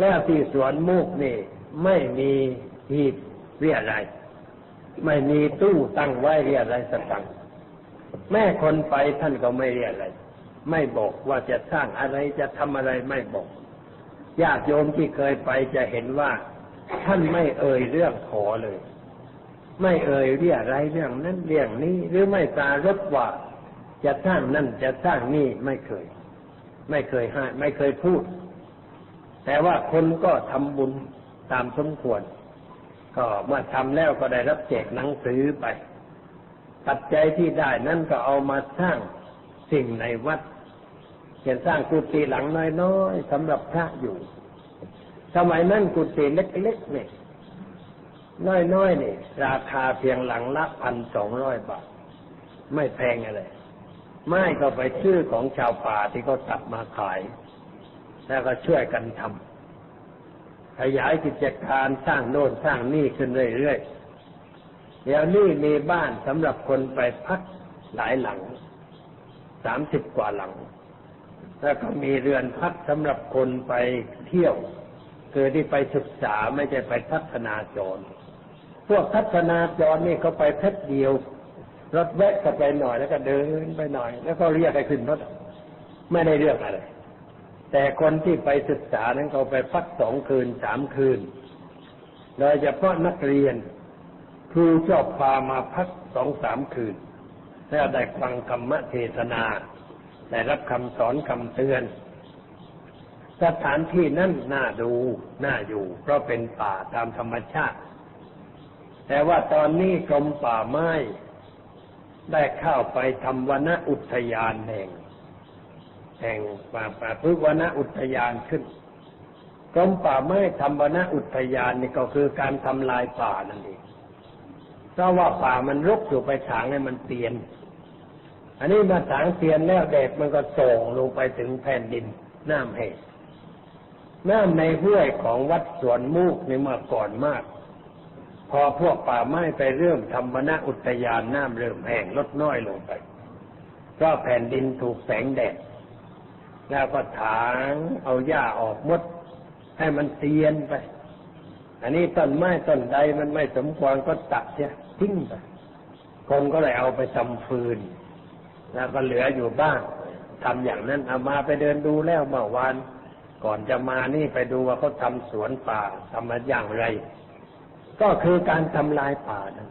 แล้วที่สวนมุกนี่ ไม่มีหีบเรียอะไร ไม่มีตู้ตั้งไว้เรียอะไรสตังแม่คนไปท่านก็ไม่เรียอะไร ไม่บอกว่าจะสร้างอะไรจะทำอะไรไม่บอกญาติโยมที่เคยไปจะเห็นว่า ท่านไม่เอ่ยเรื่องขอเลย ไม่เอ่ยเรียอะไรเรื่องนั้นเรื่องนี้ หรือไม่ปรารบว่า จะสร้างนั่นจะสร้างนี่ไม่เคย ไม่เคยให้ไม่เคยพูด แต่ว่าคนก็ทำบุญตามสมควร ก็เมื่อทำแล้วก็ได้รับแจกหนังสือไป ปัจจัยที่ได้นั่นก็เอามาสร้างสิ่งในวัดเช่นสร้างกุฏิหลังน้อยๆสำหรับพระอยู่สมัยนั้นกุฏิเล็กๆเนี่ยน้อยๆนี่ราคาเพียงหลังละพันสองร้อยบาท ไม่แพงอะไรไม่ก็ไปซื้อของชาวป่าที่เขาตัดมาขาย แล้วก็ช่วยกันทำ ขยายกิจการสร้างโน่นสร้างนี่ขึ้นเรื่อยๆเดี๋ยวนี้มีบ้านสำหรับคนไปพักหลายหลัง สามสิบกว่าหลัง แล้วก็มีเรือนพักสำหรับคนไปเที่ยว คือที่ไปศึกษาไม่ใช่ไปทัศนาจร พวกทัศนาจรนี่เขาไปแค่เดียว รถแวะก็ไปหน่อยแล้วก็เดินไปหน่อย แล้วก็เรียกไปขึ้นรถไม่ได้เรื่องอะไร แต่คนที่ไปศึกษานั้นเขาไปพักสองคืนสามคืน โดยเฉพาะนักเรียน ครูชอบพามาพักสองสามคืนแล้วได้ฟังธรรมเทศนา ได้รับคำสอนคำเตือน สถานที่นั่นน่าดูน่าอยู่ เพราะเป็นป่าตามธรรมชาติ แต่ว่าตอนนี้กรมป่าไม้ได้เข้าไปทำวนอุทยานแห่ง แห่งป่าป่าพุกวนอุทยานขึ้นกรมป่าไม้ทำวนอุทยานนี่ก็คือการทำลายป่านั่นเองเพราะว่าป่ามันรกอยู่ไปถางให้มันเตียน อันนี้มาถางเตียนแล้วแดดมันก็ส่งลงไปถึงแผ่นดินน้ำแห้งน้ำในห้วยของวัดสวนมูกในเมื่อก่อนมาก พอพวกป่าไม้ไปเริ่มทำวนอุทยานน้ำเริ่มแห้งลดน้อยลงไปเพราะแผ่นดินถูกแสงแดด แล้วก็ถางเอาหญ้าออกหมด ให้มันเตียนไป อันนี้ต้นไม้ต้นใดมันไม่สมควรก็ตัดเสียทิ้งไปคนก็เลยเอาไปทำฟืน แล้วก็เหลืออยู่บ้างทำอย่างนั้นเอามาไปเดินดูแล้วเมื่อวานก่อนจะมานี่ไปดูว่าเขาทำสวนป่าทำมาอย่างไร ก็คือการทำลายป่านั่น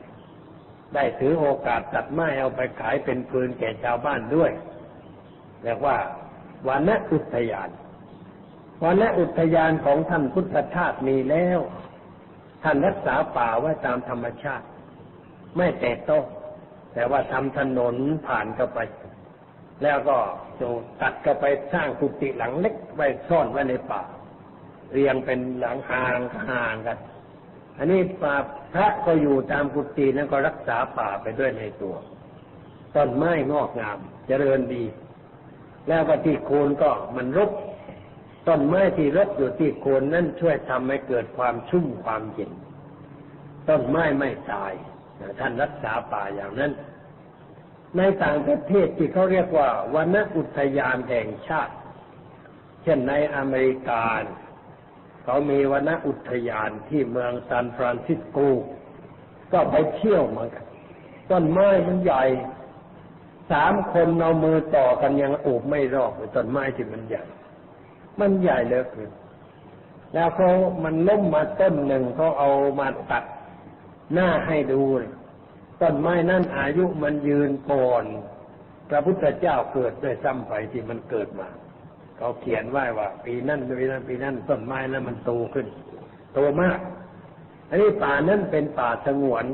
ได้ถือโอกาสตัดไม้เอาไปขายเป็นฟืนแก่ชาวบ้านด้วยเรียกว่า วันอุทยานวันอุทยานของท่านพุทธทาสมีแล้ว ท่านรักษาป่าไว้ตามธรรมชาติ ไม่แตะต้องแต่ว่าทำถนนผ่านเข้าไป แล้วก็จูตัดเข้าไปสร้างกุฏิหลังเล็กไว้ซ่อนไว้ในป่า เรียงเป็นหลังห่างห่างกัน อันนี้ป่าพระก็อยู่ตามกุฏินั้นก็รักษาป่าไปด้วยในตัว ต้นไม้งอกงาม เจริญดี แล้วก็ที่โคนก็มันรกต้นไม้ที่รกอยู่ที่โคนนั่นช่วยทำให้เกิดความชุ่มความเย็นต้นไม้ไม่ตายท่านรักษาป่าอย่างนั้น ในต่างประเทศที่เขาเรียกว่าวันอุทยานแห่งชาติ เช่นในอเมริกาเขามีวันอุทยานที่เมืองซานฟรานซิสโก ก็ไปเที่ยวเหมือนกันต้นไม้มันใหญ่ สามคนเอามือต่อกันยังโอบไม่รอบเลยต้นไม้ที่มันใหญ่ มันใหญ่เหลือเกินแล้วเขามันล้มมาต้นหนึ่งเขาเอามาตัดหน้าให้ดูเลยต้นไม้นั่นอายุมันยืนก่อนพระพุทธเจ้าเกิดด้วยซ้ำไปที่มันเกิดมาเขาเขียนไว้ว่า ปีนั้นปีนั้นปีนั้นต้นไม้นั้นมันโตขึ้นโตมาก อันนี้ป่านั้นเป็นป่าสงวน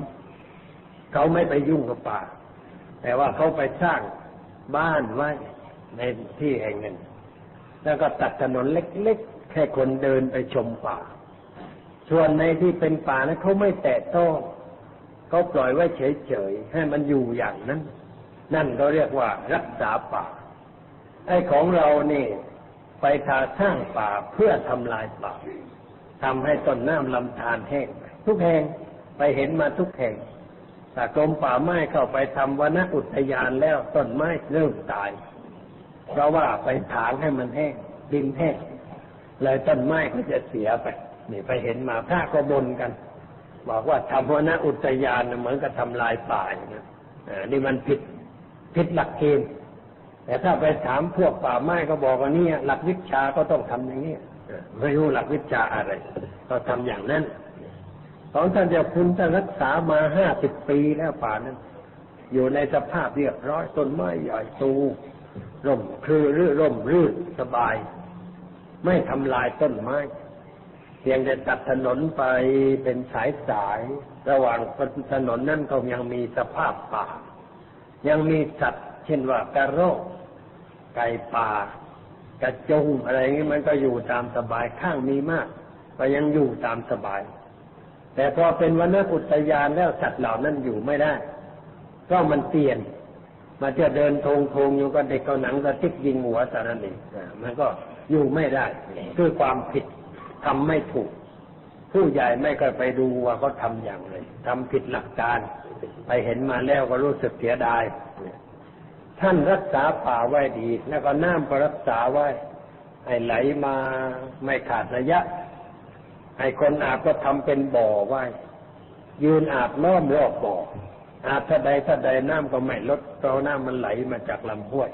เขาไม่ไปยุ่งกับป่า แต่ว่าเขาไปสร้างบ้านไว้ในที่แห่งหนึ่ง แล้วก็ตัดถนนเล็กๆ แค่คนเดินไปชมป่า ส่วนในที่เป็นป่านั้นเขาไม่แตะต้องเขาปล่อยไว้เฉยๆ ให้มันอยู่อย่างนั้น นั่นเขาเรียกว่ารักษาป่า ไอ้ของเรานี่ ไปทาสร้างป่าเพื่อทำลายป่าทำให้ต้นน้ำลำธารแห้งทุกแห่งไปเห็นมาทุกแห่ง แต่กรมป่าไม้เข้าไปทำวนอุทยานแล้วต้นไม้เริ่มตาย เพราะว่าไปถางให้มันแห้งดินแห้งเลยต้นไม้ก็จะเสียไปนี่ไปเห็นมาพระก็บนกัน บอกว่าทำวนอุทยานเหมือนกับทำลายป่าอย่างนี้นอ่านี่มันผิดผิดหลักเกณฑ์แต่ถ้าไปถามพวกป่าไม้ก็บอกว่านี่หลักวิชาก็ต้องทำอย่างนี้ไม่รู้หลักวิชาอะไร ก็ทำอย่างนั้น ของท่านเจ้าคุณท่านรักษามาห้าสิบปีแล้วป่านั้น อยู่ในสภาพเรียบร้อยต้นไม้ใหญ่โตร่มคือรื่ร่มรื่นสบาย ไม่ทำลายต้นไม้ เพียงแต่ตัดถนนไปเป็นสายสาย ระหว่างถนนนั่นก็ยังมีสภาพป่า ยังมีสัตว์ เช่นว่ากระรอกไก่ป่ากระจงอะไรอย่างนี้มันก็อยู่ตามสบายข้างมีมาก ก็ยังอยู่ตามสบาย แต่พอเป็นวนอุทยานแล้วสัตว์เหล่านั้นอยู่ไม่ได้ ก็มันเปลี่ยนมาจะเดินทงทงอยู่ก็เด็กเอาหนังกระติกยิงหัวสารนี่มันก็อยู่ไม่ได้คือความผิดทำไม่ถูก ผู้ใหญ่ไม่ก็ไปดูว่าเขาทำอย่างไรทำผิดหลักการ ไปเห็นมาแล้วก็รู้สึกเสียดาย ท่านรักษาป่าไว้ดี แล้วก็น้ำก็รักษาไว้ให้ไหลมาไม่ขาดระยะ ให้คนอาบก็ทำเป็นบ่อไว้ ยืนอาบล้อมรอบบ่อ อาบถ้าใดถ้าใดน้ำก็ไม่ลดเพราะน้ำมันไหลมาจากลำห้วย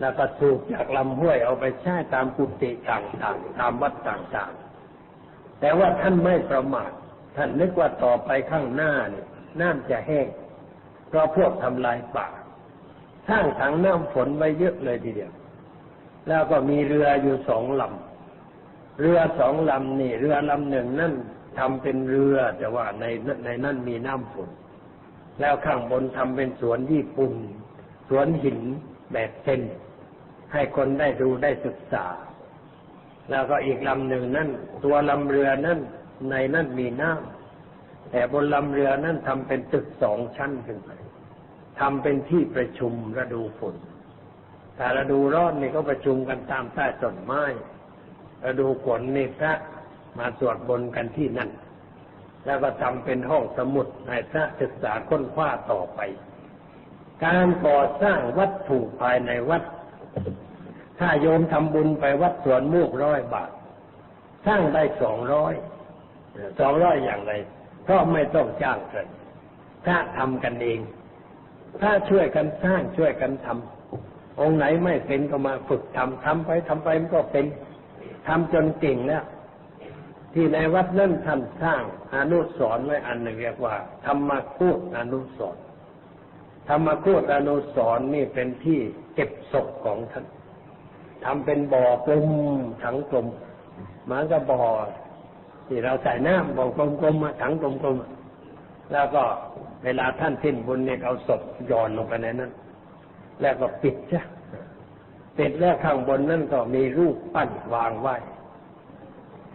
แล้วก็สูบจากลำห้วยเอาไปใช้ตามกุฏิต่างๆ ตามวัดต่างๆ แต่ว่าท่านไม่ประมาทท่านนึกว่าต่อไปข้างหน้าเนี่ยน้ำจะแห้งเพราะพวกทำลายป่าสร้างถังน้ำฝนไว้เยอะเลยทีเดียว แล้วก็มีเรืออยู่สองลำ เรือสองลำนี่เรือลำหนึ่งนั่นทำเป็นเรือ แต่ว่าในในนั่นมีน้ำฝนแล้วข้างบนทำเป็นสวนญี่ปุ่น สวนหินแบบเส้นให้คนได้ดูได้ศึกษา แล้วก็อีกลำหนึ่งนั่นตัวลำเรือนั่นในนั่นมีน้ำแต่บนลำเรือนั่นทำเป็นตึกสองชั้นขึ้นไปทำเป็นที่ประชุมฤดูฝนถ้าฤดูร้อนนี่ก็ประชุมกันตามใต้ต้นไม้ ดูฝนนี่พระมาสวดบนกันที่นั่น แล้วก็ทำเป็นห้องสมุดให้พระศึกษาค้นคว้าต่อไป การก่อสร้างวัตถุภายในวัด ถ้าโยมทำบุญไปวัดสวนมูกร้อยบาท สร้างได้สองร้อยสองร้อยอย่างไรเพราะไม่ต้องจ้างใครถ้าทำกันเอง ถ้าช่วยกันสร้างช่วยกันทำองค์ไหนไม่เป็นก็มาฝึกทำทำไปทำไปมันก็เป็น ทำจนเก่งแล้วที่ในวัดนั่นท่านสร้างอนุสรไว้อันหนึ่งเรียกว่า ธรรมคูตอนุสรธรรมคูตอนุสรนี่เป็นที่เก็บศพของท่านทำเป็นบ่อกลมถังกลมเหมือนกับบ่อที่เราใส่น้ำบ่อกลมๆมาถังกลมๆแล้วก็เวลาท่านทิ้นบุญเนี่ยเอาศพโยนลงไปในนั้น แล้วก็ปิดใช่ ปิดแล้วข้างบนนั่นก็มีรูปปั้นวางไว้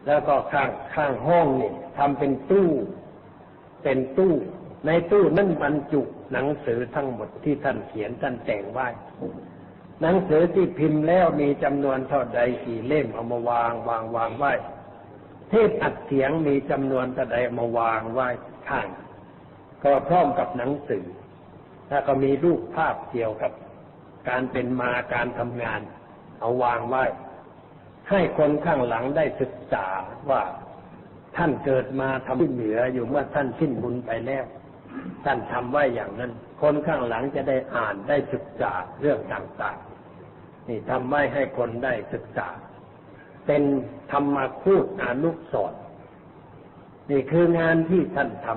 แล้วก็ข้างข้างห้องนี่ทำเป็นตู้ เป็นตู้ ในตู้นั่นบรรจุหนังสือทั้งหมดที่ท่านเขียนท่านแต่งไว้ หนังสือที่พิมพ์แล้วมีจำนวนเท่าใดกี่เล่มเอามาวางวางวางไว้ เทพอัดเสียงมีจำนวนเท่าใดมาวางไว้ข้าง ก็พร้อมกับหนังสือ แล้วก็มีรูปภาพเกี่ยวกับ การเป็นมาการทำงาน เอาวางไว้ ให้คนข้างหลังได้ศึกษาว่าท่านเกิดมาทำที่เหนืออยู่เมื่อท่านสิ้นบุญไปแล้ว ท่านทำไว้อย่างนั้น คนข้างหลังจะได้อ่านได้ศึกษาเรื่องต่างๆนี่ทำไว้ให้คนได้ศึกษา เป็นธรรมคูตอนุสรณ์นี่คืองานที่ท่านท